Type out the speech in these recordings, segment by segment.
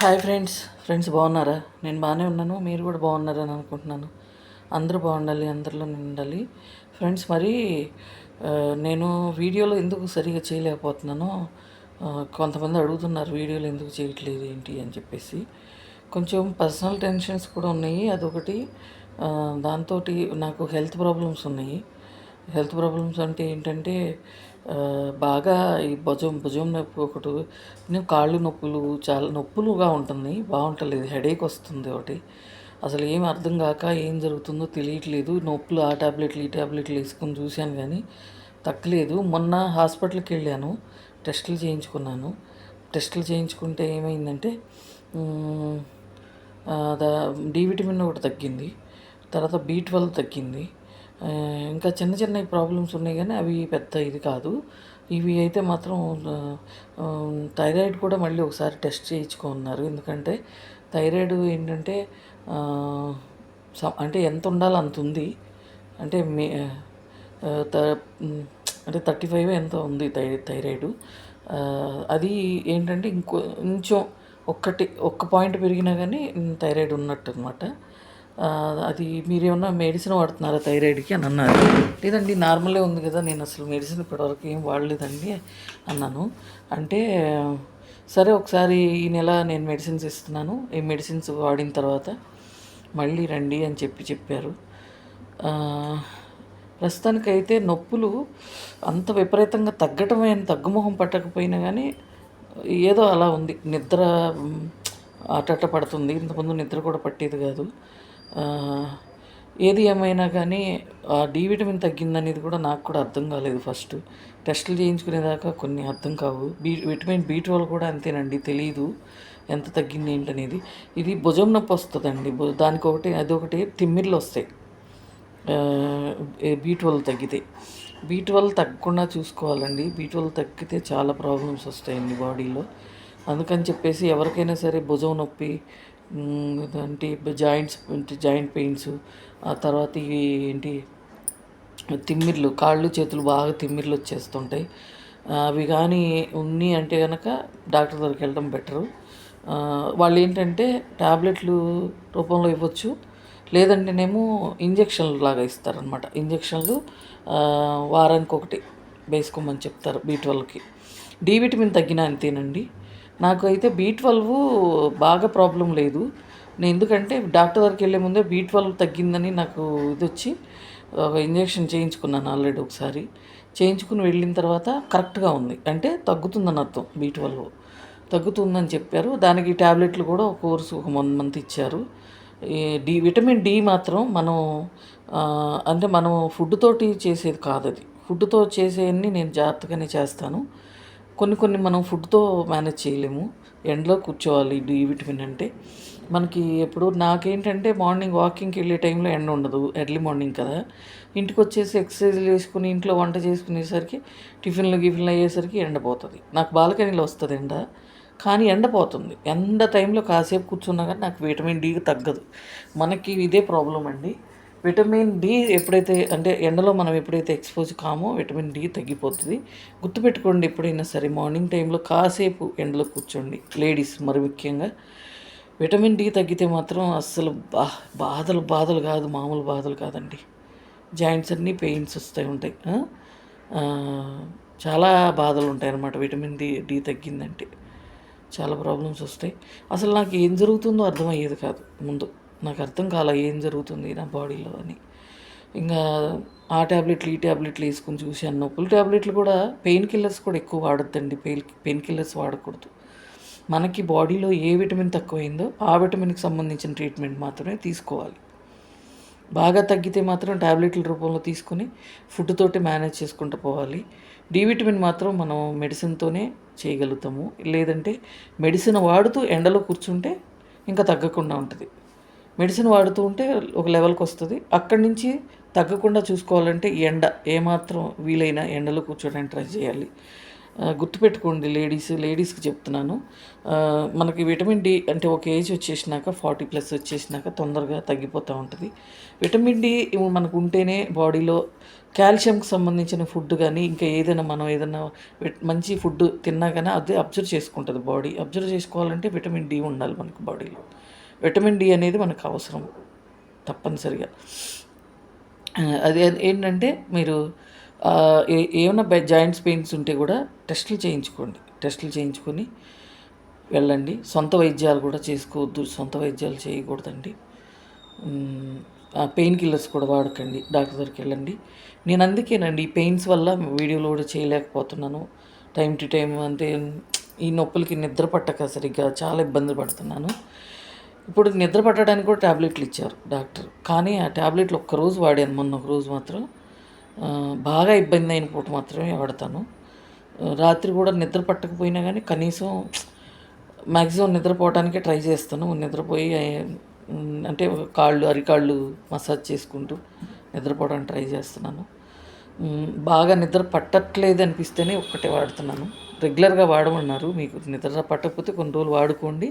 Hi friends friends బాగున్నారా? నేను బాగానే ఉన్నాను మీరు కూడా బాగున్నారని అనుకుంటున్నాను. అందరూ బాగుండాలి అందరిలో నేను ఉండాలి ఫ్రెండ్స్ మరి నేను వీడియోలో ఎందుకు సరిగా చేయలేకపోతున్నానో కొంతమంది అడుగుతున్నారు వీడియోలు ఎందుకు చేయట్లేదు ఏంటి అని చెప్పేసి. కొంచెం పర్సనల్ టెన్షన్స్ కూడా ఉన్నాయి. అదొకటి. దాంతో నాకు హెల్త్ ప్రాబ్లమ్స్ ఉన్నాయి. హెల్త్ ప్రాబ్లమ్స్ అంటే ఏంటంటే బాగా ఈ భుజం భుజం నొప్పి ఒకటి నేను కాళ్ళు నొప్పులు చాలా నొప్పులుగా ఉంటుంది బాగుంటలేదు హెడేక్ వస్తుంది ఒకటి. అసలు ఏం అర్థం కాక ఏం జరుగుతుందో తెలియట్లేదు నొప్పులు ఆ టాబ్లెట్లు ఈ టాబ్లెట్లు వేసుకొని చూశాను కానీ తగ్గలేదు. మొన్న హాస్పిటల్కి వెళ్ళాను టెస్టులు చేయించుకున్నాను. టెస్టులు చేయించుకుంటే ఏమైందంటే డి విటమిన్ ఒకటి తగ్గింది తర్వాత బీ ట్వెల్వ్ తగ్గింది ఇంకా చిన్న చిన్న ప్రాబ్లమ్స్ ఉన్నాయి కానీ అవి పెద్ద ఇది కాదు. ఇవి అయితే మాత్రం థైరాయిడ్ కూడా మళ్ళీ ఒకసారి టెస్ట్ చేయించుకున్నారు ఎందుకంటే థైరాయిడ్ ఏంటంటే స- అంటే ఎంత ఉండాలో అంత ఉంది. అంటే మే త అంటే థర్టీ ఫైవ్ ఎంత ఉంది థై థైరాయిడ్ అది ఏంటంటే ఇంకో కొంచెం ఒక్కటి ఒక్క పాయింట్ పెరిగినా కానీ థైరాయిడ్ ఉన్నట్టు అనమాట అది మీరేమన్నా మెడిసిన్ వాడుతున్నారా థైరాయిడ్కి అని అన్నారు. లేదండి నార్మలే ఉంది కదా నేను అసలు మెడిసిన్ ఇప్పటివరకు ఏం వాడలేదండి అన్నాను. అంటే సరే ఒకసారి ఈ నెల నేను మెడిసిన్స్ ఇస్తున్నాను. ఈ మెడిసిన్స్ వాడిన తర్వాత మళ్ళీ రండి అని చెప్పి చెప్పారు. ప్రస్తుతానికైతే నొప్పులు అంత విపరీతంగా తగ్గటమే తగ్గుముఖం పట్టకపోయినా కానీ ఏదో అలా ఉంది. నిద్ర అటట పడుతుంది. ఇంతకుముందు నిద్ర కూడా పట్టేది కాదు. ఏది ఏమైనా కానీ ఆ డి విటమిన్ తగ్గిందనేది కూడా నాకు కూడా అర్థం కాలేదు ఫస్ట్. టెస్టులు చేయించుకునేదాకా కొన్ని అర్థం కావు. బీ విటమిన్ బి ట్వెల్వ్ కూడా అంతేనండి తెలియదు ఎంత తగ్గింది ఏంటనేది. ఇది భుజం నొప్పి వస్తుందండి. భు- దానికి ఒకటి అదొకటి తిమ్మిర్లు వస్తాయి. బీ ట్వెల్వ్ తగ్గితే. బీ ట్వెల్వ్ తగ్గకుండా చూసుకోవాలండి. బీ ట్వెల్వ్ తగ్గితే చాలా ప్రాబ్లమ్స్ వస్తాయండి బాడీలో. అందుకని చెప్పేసి ఎవరికైనా సరే భుజం నొప్పి అంటే జాయింట్స్ జాయింట్ పెయిన్స్ ఆ తర్వాత ఇవి ఏంటి తిమ్మిర్లు కాళ్ళు చేతులు బాగా తిమ్మిర్లు వచ్చేస్తుంటాయి. అవి కానీ ఉన్ని అంటే కనుక డాక్టర్ దగ్గరికి వెళ్ళడం బెటరు. వాళ్ళు ఏంటంటే టాబ్లెట్లు రూపంలో ఇవ్వచ్చు. లేదంటేనేమో ఇంజక్షన్లు లాగా ఇస్తారనమాట ఇంజక్షన్లు వారానికి ఒకటి వేసుకోమని చెప్తారు బీ ట్వెల్వ్కి డి విటమిన్ తగ్గిన అంతేనండి. నాకు అయితే బీ ట్వెల్వ్ బాగా ప్రాబ్లం లేదు. నేను ఎందుకంటే డాక్టర్ దగ్గరికి వెళ్ళే ముందే బీ ట్వెల్వ్ తగ్గిందని నాకు ఇది వచ్చి ఒక ఇంజెక్షన్ చేయించుకున్నాను ఆల్రెడీ ఒకసారి. చేయించుకుని వెళ్ళిన తర్వాత కరెక్ట్గా ఉంది. అంటే తగ్గుతుందని అర్థం బీ ట్వెల్వ్. తగ్గుతుందని చెప్పారు. దానికి టాబ్లెట్లు కూడా ఒక కోర్సు ఒక వన్ మంత్ ఇచ్చారు. ఈ డి విటమిన్ డి మాత్రం మనం అంటే మనం ఫుడ్ తోటి చేసేది కాదు అది ఫుడ్తో చేసేవన్నీ నేను జాగ్రత్తగానే చేస్తాను. కొన్ని కొన్ని మనం ఫుడ్తో మేనేజ్ చేయలేము. ఎండలో కూర్చోవాలి డి విటమిన్ అంటే. మనకి ఎప్పుడు నాకేంటంటే మార్నింగ్ వాకింగ్కి వెళ్ళే టైంలో ఎండ ఉండదు. ఎర్లీ మార్నింగ్ కదా. ఇంటికి వచ్చేసి ఎక్సర్సైజ్లు చేసుకుని ఇంట్లో వంట చేసుకునేసరికి టిఫిన్లు గిఫిన్లు అయ్యేసరికి ఎండపోతుంది నాకు బాల్కనీలో వస్తుంది ఎండ కానీ ఎండపోతుంది ఎండ టైంలో కాసేపు కూర్చున్నా కానీ నాకు విటమిన్ డి తగ్గదు. మనకి ఇదే ప్రాబ్లం అండి. విటమిన్ డి ఎప్పుడైతే అంటే ఎండలో మనం ఎప్పుడైతే ఎక్స్పోజ్ కామో విటమిన్ డి తగ్గిపోతుంది. గుర్తుపెట్టుకోండి ఎప్పుడైనా సరే మార్నింగ్ టైంలో కాసేపు ఎండలో కూర్చోండి. లేడీస్ మరి ముఖ్యంగా. విటమిన్ డి తగ్గితే మాత్రం అస్సలు బా బాధలు బాధలు కాదు మామూలు బాధలు కాదండి. జాయింట్స్ అన్నీ పెయిన్స్ వస్తాయి ఉంటాయి. చాలా బాధలు ఉంటాయి అన్నమాట విటమిన్ డి డి తగ్గిందంటే. చాలా ప్రాబ్లమ్స్ వస్తాయి. అసలు నాకు ఏం జరుగుతుందో అర్థమయ్యేది కాదు ముందు. నాకు అర్థం కాల ఏం జరుగుతుంది నా బాడీలో అని. ఇంకా ఆ ట్యాబ్లెట్లు ఈ ట్యాబ్లెట్లు వేసుకుని చూశాను. నొప్పుల ట్యాబ్లెట్లు కూడా పెయిన్ కిల్లర్స్ కూడా ఎక్కువ వాడద్దండి. పెయిన్ పెయిన్ కిల్లర్స్ వాడకూడదు. మనకి బాడీలో ఏ విటమిన్ తక్కువైందో ఆ విటమిన్కి సంబంధించిన ట్రీట్మెంట్ మాత్రమే తీసుకోవాలి. బాగా తగ్గితే మాత్రం ట్యాబ్లెట్ల రూపంలో తీసుకుని ఫుడ్ తోటి మేనేజ్ చేసుకుంటూ పోవాలి. డి విటమిన్ మాత్రం మనం మెడిసిన్తోనే చేయగలుగుతాము. లేదంటే మెడిసిన్ వాడుతూ ఎండలో కూర్చుంటే ఇంకా తగ్గకుండా ఉంటుంది. మెడిసిన్ వాడుతూ ఉంటే ఒక లెవెల్కి వస్తుంది. అక్కడి నుంచి తగ్గకుండా చూసుకోవాలంటే ఎండ ఏమాత్రం వీలైన ఎండలో కూర్చోడానికి ట్రై చేయాలి. గుర్తుపెట్టుకోండి లేడీస్ లేడీస్కి చెప్తున్నాను. మనకి విటమిన్ డి అంటే ఒక ఏజ్ వచ్చేసినాక ఫార్టీ ప్లస్ వచ్చేసినాక తొందరగా తగ్గిపోతూ ఉంటుంది. విటమిన్ డి మనకు ఉంటేనే బాడీలో కాల్షియంకి సంబంధించిన ఫుడ్ కానీ ఇంకా ఏదైనా మనం ఏదైనా మంచి ఫుడ్ తిన్నా కానీ అదే అబ్జర్వ్ చేసుకుంటుంది బాడీ. అబ్జర్వ్ చేసుకోవాలంటే విటమిన్ డి ఉండాలి మనకు బాడీలో. విటమిన్ డి అనేది మనకు అవసరం తప్పనిసరిగా. అది ఏంటంటే మీరు ఏ- ఏమైనా బై జాయింట్స్ పెయిన్స్ ఉంటే కూడా టెస్టులు చేయించుకోండి. టెస్టులు చేయించుకొని వెళ్ళండి. సొంత వైద్యాలు కూడా చేసుకోవద్దు. సొంత వైద్యాలు చేయకూడదండి. ఆ పెయిన్ కిల్లర్స్ కూడా వాడకండి. డాక్టర్ దగ్గరికి వెళ్ళండి. నేను అందుకేనండి ఈ పెయిన్స్ వల్ల వీడియోలు కూడా చేయలేకపోతున్నాను. టైం టు టైం అంటే ఈ నొప్పులకి నిద్ర పట్టక సరిగ్గా చాలా ఇబ్బంది పడుతున్నాను. ఇప్పుడు నిద్ర పట్టడానికి కూడా ట్యాబ్లెట్లు ఇచ్చారు డాక్టర్. కానీ ఆ ట్యాబ్లెట్లు ఒక్కరోజు వాడాను. మొన్న ఒక రోజు మాత్రం బాగా ఇబ్బంది అయిన పూట మాత్రమే వాడతాను. రాత్రి కూడా నిద్ర పట్టకపోయినా కానీ కనీసం మ్యాక్సిమం నిద్రపోవడానికే ట్రై చేస్తాను. నిద్రపోయి అంటే కాళ్ళు అరికాళ్ళు మసాజ్ చేసుకుంటూ నిద్రపోవడానికి ట్రై చేస్తున్నాను. బాగా నిద్ర పట్టట్లేదు అనిపిస్తేనే ఒక్కటే వాడుతున్నాను. రెగ్యులర్గా వాడమన్నారు. మీకు నిద్ర పట్టకపోతే కొన్ని రోజులు వాడుకోండి.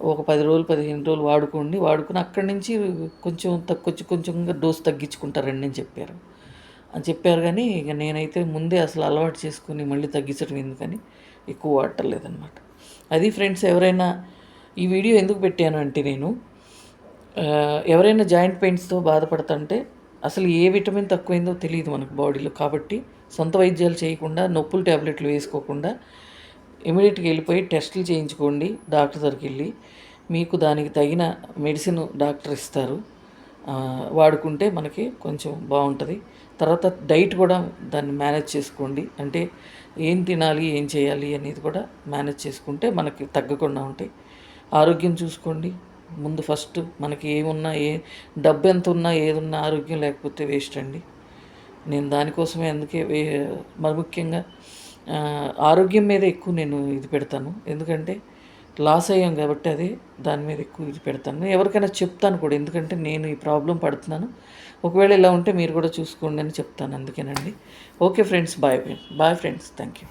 ఒక పది రోజులు పదిహేను రోజులు వాడుకోండి. వాడుకుని అక్కడి నుంచి కొంచెం తక్కువ కొంచెంగా డోస్ తగ్గించుకుంటారండి అని చెప్పారు. అని చెప్పారు కానీ ఇక నేనైతే ముందే అసలు అలవాటు చేసుకుని మళ్ళీ తగ్గించడం ఎందుకని ఎక్కువ వాడటలేదన్నమాట. అది ఫ్రెండ్స్ ఎవరైనా ఈ వీడియో ఎందుకు పెట్టాను అంటే నేను ఎవరైనా జాయింట్ పెయిన్స్తో బాధపడుతుంటే అసలు ఏ విటమిన్ తక్కువైందో తెలియదు మనకు బాడీలో. కాబట్టి సొంత వైద్యాలు చేయకుండా నొప్పులు ట్యాబ్లెట్లు వేసుకోకుండా ఇమీడియట్గా వెళ్ళిపోయి టెస్టులు చేయించుకోండి డాక్టర్ దగ్గరికి వెళ్ళి మీకు దానికి తగిన మెడిసిన్ డాక్టర్ ఇస్తారు. వాడుకుంటే మనకి కొంచెం బాగుంటుంది. తర్వాత డైట్ కూడా దాన్ని మేనేజ్ చేసుకోండి. అంటే ఏం తినాలి ఏం చేయాలి అనేది కూడా మేనేజ్ చేసుకుంటే మనకి తగ్గకుండా ఉంటాయి. ఆరోగ్యం చూసుకోండి. ముందు ఫస్ట్ మనకి ఏమున్నా ఏ డబ్బు ఎంత ఉన్నా ఏదున్నా ఆరోగ్యం లేకపోతే వేస్ట్ అండి. నేను దానికోసమే అందుకే వే మరి ముఖ్యంగా ఆరోగ్యం మీద ఎక్కువ నేను ఇది పెడతాను. ఎందుకంటే లాస్ అయ్యాం కాబట్టి అది దాని మీద ఎక్కువ ఇది పెడతాను. ఎవరికైనా చెప్తాను కూడా ఎందుకంటే నేను ఈ ప్రాబ్లం పడుతున్నాను. ఒకవేళ ఇలా ఉంటే మీరు కూడా చూసుకోండి అని చెప్తాను అందుకేనండి. Okay friends bye. Bye friends thank you